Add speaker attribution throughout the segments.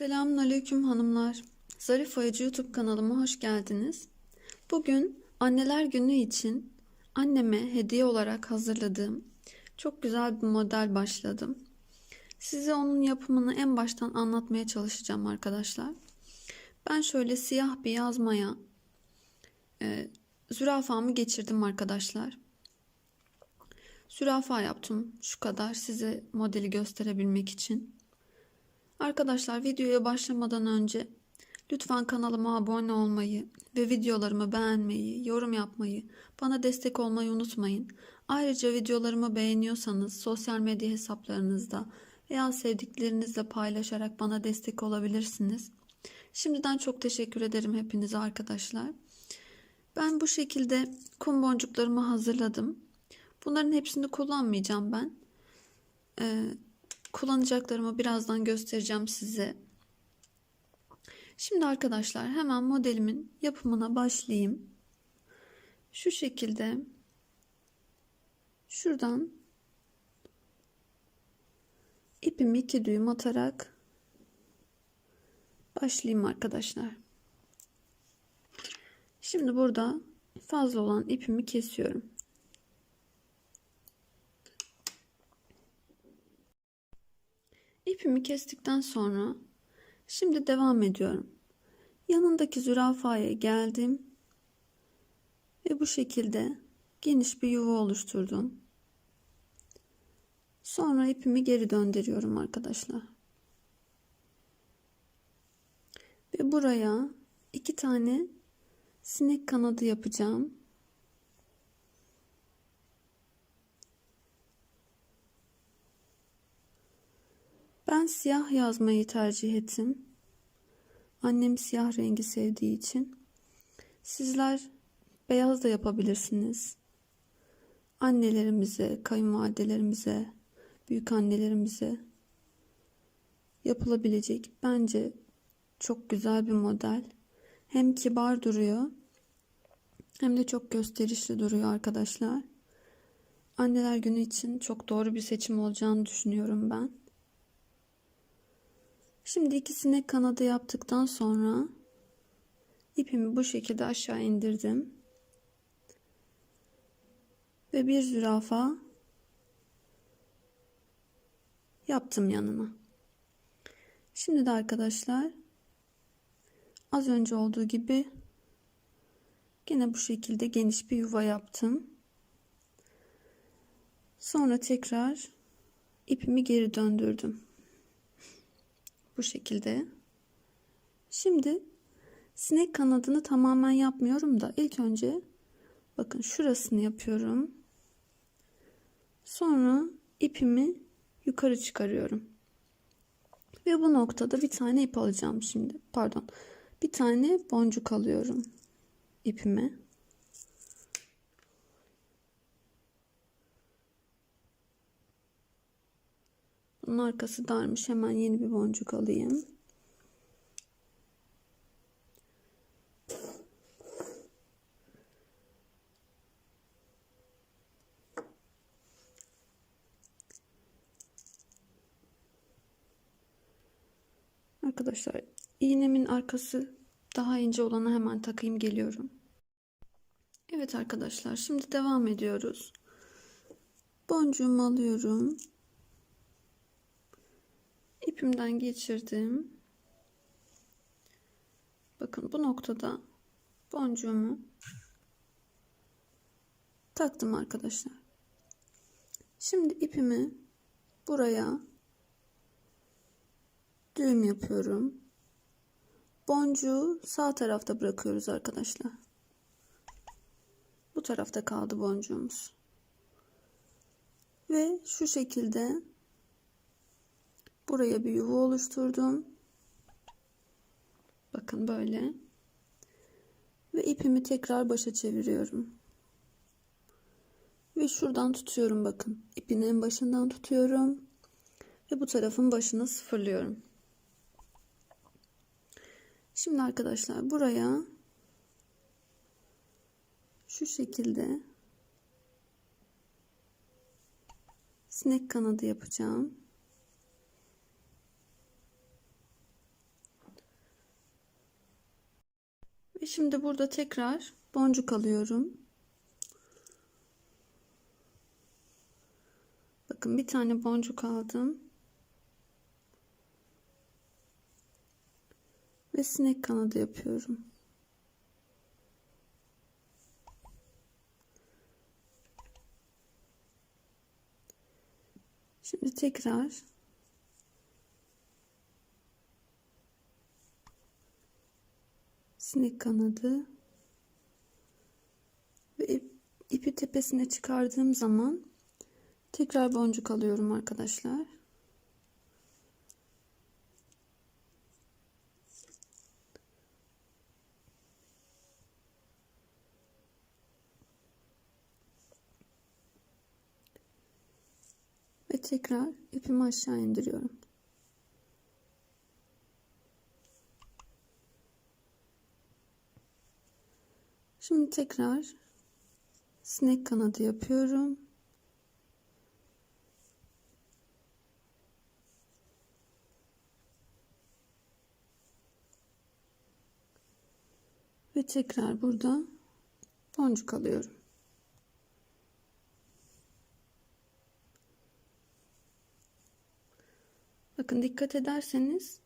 Speaker 1: Selamünaleyküm hanımlar. Zarif Oyacı YouTube kanalıma hoş geldiniz. Bugün Anneler Günü için anneme hediye olarak hazırladığım çok güzel bir model başladım. Size onun yapımını en baştan anlatmaya çalışacağım arkadaşlar. Ben şöyle siyah bir yazmaya e, zürafamı geçirdim arkadaşlar. Zürafa yaptım şu kadar size modeli gösterebilmek için. Arkadaşlar videoya başlamadan önce lütfen kanalıma abone olmayı ve videolarımı beğenmeyi, yorum yapmayı, bana destek olmayı unutmayın. Ayrıca videolarımı beğeniyorsanız sosyal medya hesaplarınızda veya sevdiklerinizle paylaşarak bana destek olabilirsiniz. Şimdiden çok teşekkür ederim hepinize arkadaşlar. Ben bu şekilde kum boncuklarımı hazırladım. Bunların hepsini kullanmayacağım ben. Ee, kullanacaklarımı birazdan göstereceğim size. Şimdi arkadaşlar hemen modelimin yapımına başlayayım. Şu şekilde şuradan ipimi iki düğüm atarak başlayayım arkadaşlar. Şimdi burada fazla olan ipimi kesiyorum. İpimi kestikten sonra şimdi devam ediyorum. Yanındaki zürafaya geldim ve bu şekilde geniş bir yuva oluşturdum. Sonra ipimi geri döndürüyorum arkadaşlar. Ve buraya iki tane sinek kanadı yapacağım. Ben siyah yazmayı tercih ettim. Annem siyah rengi sevdiği için. Sizler beyaz da yapabilirsiniz. Annelerimize, kayınvalidelerimize, büyük annelerimize yapılabilecek bence çok güzel bir model. Hem kibar duruyor hem de çok gösterişli duruyor arkadaşlar. Anneler günü için çok doğru bir seçim olacağını düşünüyorum ben. Şimdi ikisini kanadı yaptıktan sonra ipimi bu şekilde aşağı indirdim. Ve bir zürafa yaptım yanına. Şimdi de arkadaşlar az önce olduğu gibi yine bu şekilde geniş bir yuva yaptım. Sonra tekrar ipimi geri döndürdüm. Bu şekilde. Şimdi sinek kanadını tamamen yapmıyorum da ilk önce bakın şurasını yapıyorum. Sonra ipimi yukarı çıkarıyorum. Ve bu noktada bir tane ip alacağım şimdi. Pardon. Bir tane boncuk alıyorum ipime. Bunun arkası darmış. Hemen yeni bir boncuk alayım. Arkadaşlar iğnemin arkası daha ince olanı hemen takayım geliyorum. Evet arkadaşlar şimdi devam ediyoruz. Boncuğumu alıyorum ipimden geçirdim. Bakın bu noktada boncuğumu taktım arkadaşlar. Şimdi ipimi buraya düğüm yapıyorum. Boncuğu sağ tarafta bırakıyoruz arkadaşlar. Bu tarafta kaldı boncuğumuz. Ve şu şekilde Buraya bir yuva oluşturdum. Bakın böyle. Ve ipimi tekrar başa çeviriyorum. Ve şuradan tutuyorum bakın. İpin en başından tutuyorum. Ve bu tarafın başını sıfırlıyorum. Şimdi arkadaşlar buraya şu şekilde sinek kanadı yapacağım. Şimdi burada tekrar boncuk alıyorum. Bakın bir tane boncuk aldım. Ve sinek kanadı yapıyorum. Şimdi tekrar sinek kanadı ve ip, ipi tepesine çıkardığım zaman tekrar boncuk alıyorum arkadaşlar. Ve tekrar ipimi aşağı indiriyorum. Şimdi tekrar sinek kanadı yapıyorum. Ve tekrar burada boncuk alıyorum. Bakın dikkat ederseniz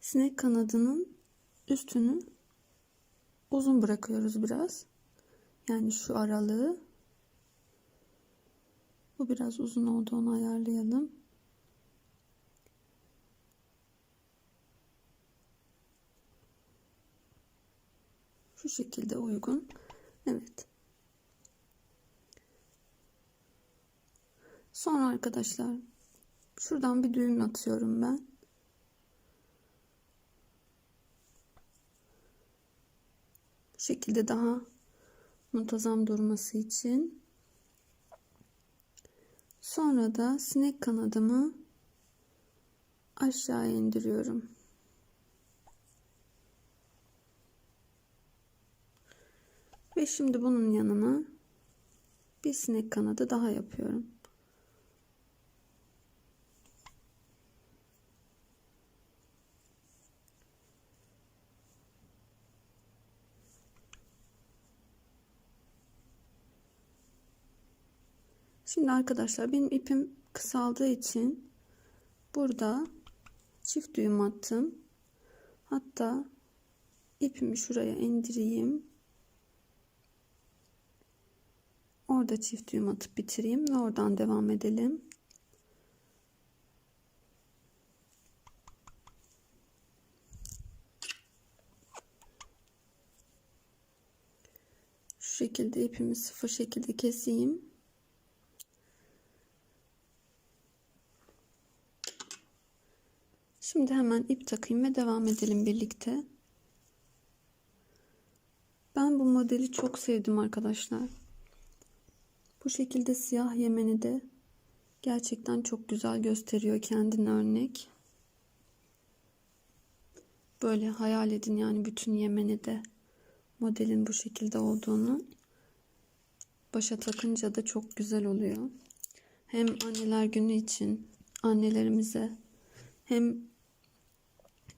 Speaker 1: sinek kanadının üstünü uzun bırakıyoruz biraz. Yani şu aralığı. Bu biraz uzun oldu onu ayarlayalım. Şu şekilde uygun. Evet. Sonra arkadaşlar şuradan bir düğüm atıyorum ben. Şekilde daha muntazam durması için. Sonra da sinek kanadımı aşağı indiriyorum. Ve şimdi bunun yanına bir sinek kanadı daha yapıyorum. Şimdi arkadaşlar benim ipim kısaldığı için burada çift düğüm attım. Hatta ipimi şuraya indireyim. Orada çift düğüm atıp bitireyim ve oradan devam edelim. Şu şekilde ipimi sıfır şekilde keseyim. Şimdi hemen ip takayım ve devam edelim birlikte. Ben bu modeli çok sevdim arkadaşlar. Bu şekilde siyah yemeni de gerçekten çok güzel gösteriyor kendini örnek. Böyle hayal edin yani bütün yemeni de modelin bu şekilde olduğunu. Başa takınca da çok güzel oluyor. Hem anneler günü için annelerimize hem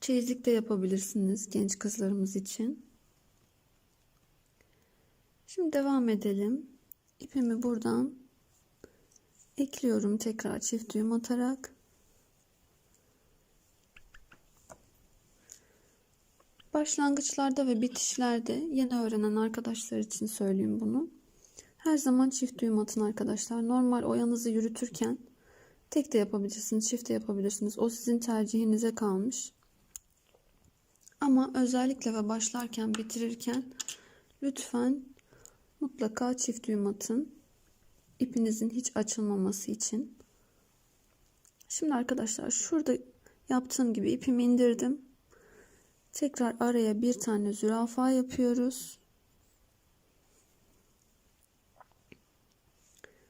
Speaker 1: çeyizlik de yapabilirsiniz genç kızlarımız için. Şimdi devam edelim. İpimi buradan ekliyorum tekrar çift düğüm atarak. Başlangıçlarda ve bitişlerde yeni öğrenen arkadaşlar için söyleyeyim bunu. Her zaman çift düğüm atın arkadaşlar. Normal oyanızı yürütürken tek de yapabilirsiniz, çift de yapabilirsiniz. O sizin tercihinize kalmış. Ama özellikle ve başlarken bitirirken lütfen mutlaka çift düğüm atın. İpinizin hiç açılmaması için. Şimdi arkadaşlar şurada yaptığım gibi ipimi indirdim. Tekrar araya bir tane zürafa yapıyoruz.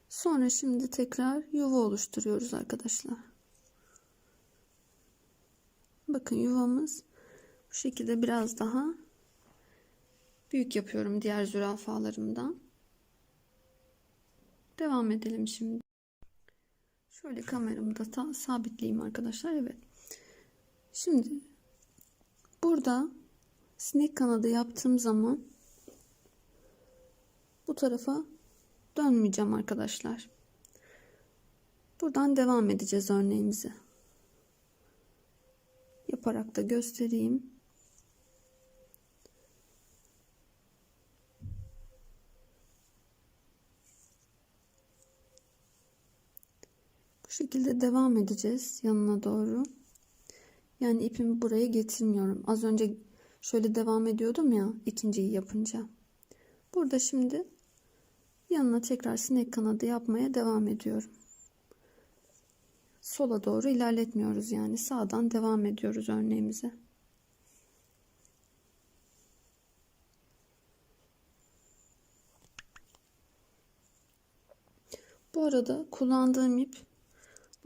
Speaker 1: Sonra şimdi tekrar yuva oluşturuyoruz arkadaşlar. Bakın yuvamız bu şekilde biraz daha büyük yapıyorum diğer zürafalarımdan. Devam edelim şimdi. Şöyle kameramı da sabitleyeyim arkadaşlar. Evet. Şimdi burada sinek kanadı yaptığım zaman bu tarafa dönmeyeceğim arkadaşlar. Buradan devam edeceğiz örneğimizi. Yaparak da göstereyim. Şekilde devam edeceğiz yanına doğru. Yani ipimi buraya getirmiyorum. Az önce şöyle devam ediyordum ya ikinciyi yapınca. Burada şimdi yanına tekrar sinek kanadı yapmaya devam ediyorum. Sola doğru ilerletmiyoruz yani sağdan devam ediyoruz örneğimize. Bu arada kullandığım ip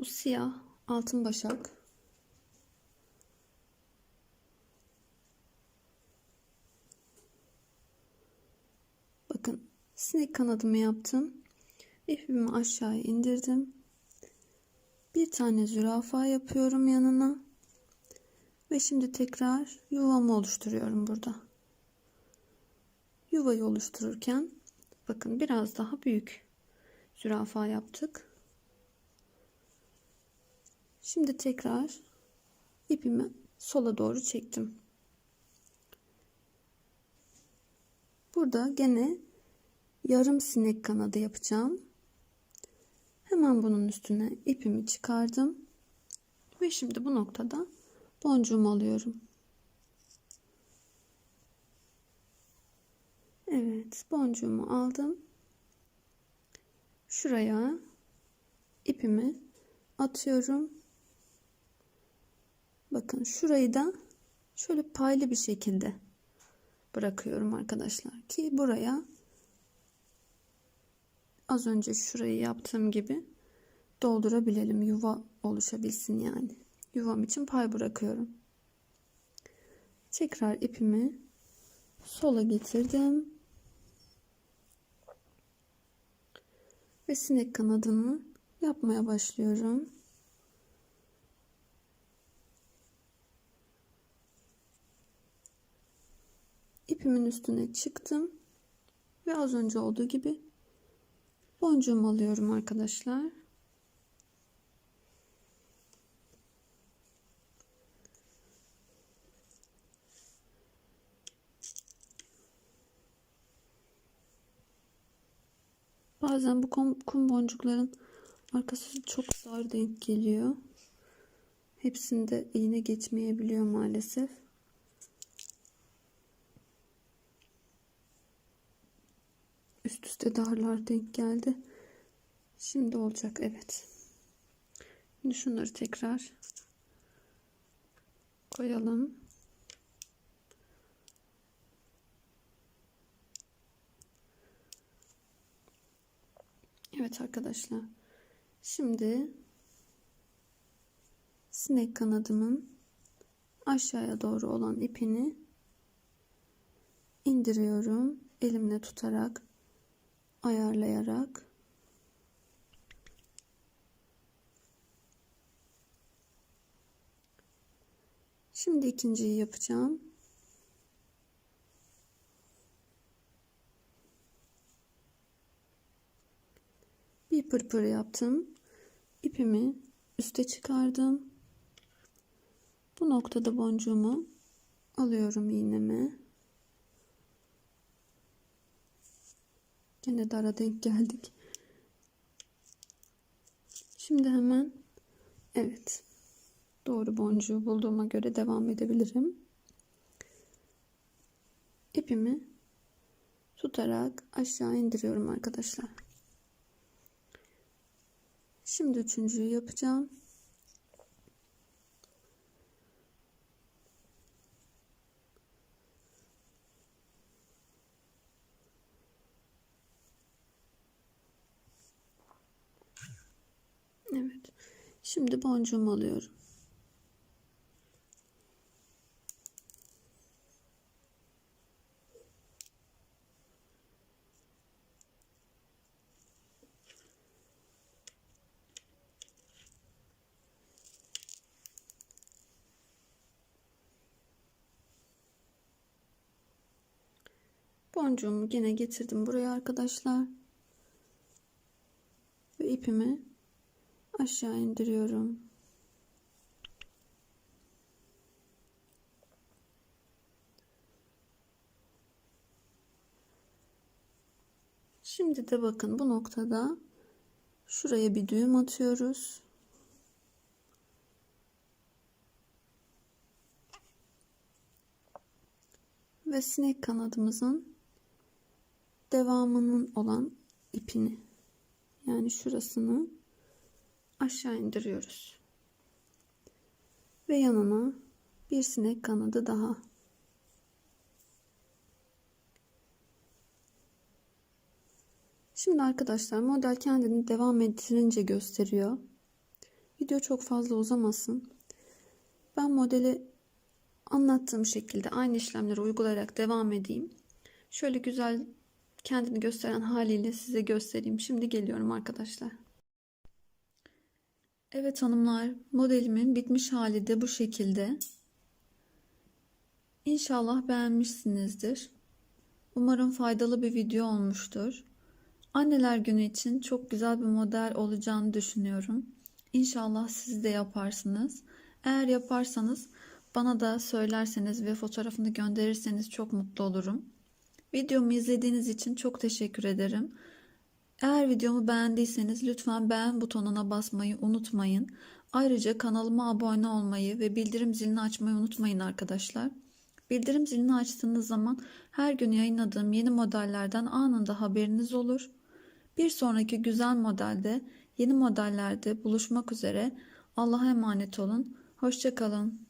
Speaker 1: bu siyah altın başak. Bakın sinek kanadımı yaptım. İpimi aşağı indirdim. Bir tane zürafa yapıyorum yanına. Ve şimdi tekrar yuvamı oluşturuyorum burada. Yuvayı oluştururken bakın biraz daha büyük zürafa yaptık. Şimdi tekrar ipimi sola doğru çektim. Burada gene yarım sinek kanadı yapacağım. Hemen bunun üstüne ipimi çıkardım. Ve şimdi bu noktada boncuğumu alıyorum. Evet boncuğumu aldım. Şuraya ipimi atıyorum. Bakın şurayı da şöyle paylı bir şekilde bırakıyorum arkadaşlar ki buraya az önce şurayı yaptığım gibi doldurabilelim yuva oluşabilsin yani. Yuvam için pay bırakıyorum. Tekrar ipimi sola getirdim. Ve sinek kanadını yapmaya başlıyorum ipimin üstüne çıktım ve az önce olduğu gibi boncuğumu alıyorum arkadaşlar. Bazen bu kum, boncukların arkası çok dar denk geliyor. Hepsinde iğne geçmeyebiliyor maalesef. Üst üste darlar denk geldi. Şimdi olacak evet. Şimdi şunları tekrar koyalım. Evet arkadaşlar. Şimdi sinek kanadımın aşağıya doğru olan ipini indiriyorum. Elimle tutarak ayarlayarak Şimdi ikinciyi yapacağım. Bir pırpır yaptım. İpimi üste çıkardım. Bu noktada boncuğumu alıyorum iğneme. Yine dara denk geldik. Şimdi hemen evet doğru boncuğu bulduğuma göre devam edebilirim. İpimi tutarak aşağı indiriyorum arkadaşlar. Şimdi üçüncüyü yapacağım. Evet. Şimdi boncuğumu alıyorum. Boncuğumu yine getirdim buraya arkadaşlar. Ve ipimi aşağı indiriyorum. Şimdi de bakın bu noktada şuraya bir düğüm atıyoruz. Ve sinek kanadımızın devamının olan ipini yani şurasını aşağı indiriyoruz. Ve yanına bir sinek kanadı daha. Şimdi arkadaşlar model kendini devam ettirince gösteriyor. Video çok fazla uzamasın. Ben modeli anlattığım şekilde aynı işlemleri uygulayarak devam edeyim. Şöyle güzel kendini gösteren haliyle size göstereyim. Şimdi geliyorum arkadaşlar. Evet hanımlar, modelimin bitmiş hali de bu şekilde. İnşallah beğenmişsinizdir. Umarım faydalı bir video olmuştur. Anneler günü için çok güzel bir model olacağını düşünüyorum. İnşallah siz de yaparsınız. Eğer yaparsanız bana da söylerseniz ve fotoğrafını gönderirseniz çok mutlu olurum. Videomu izlediğiniz için çok teşekkür ederim. Eğer videomu beğendiyseniz lütfen beğen butonuna basmayı unutmayın. Ayrıca kanalıma abone olmayı ve bildirim zilini açmayı unutmayın arkadaşlar. Bildirim zilini açtığınız zaman her gün yayınladığım yeni modellerden anında haberiniz olur. Bir sonraki güzel modelde, yeni modellerde buluşmak üzere. Allah'a emanet olun. Hoşçakalın.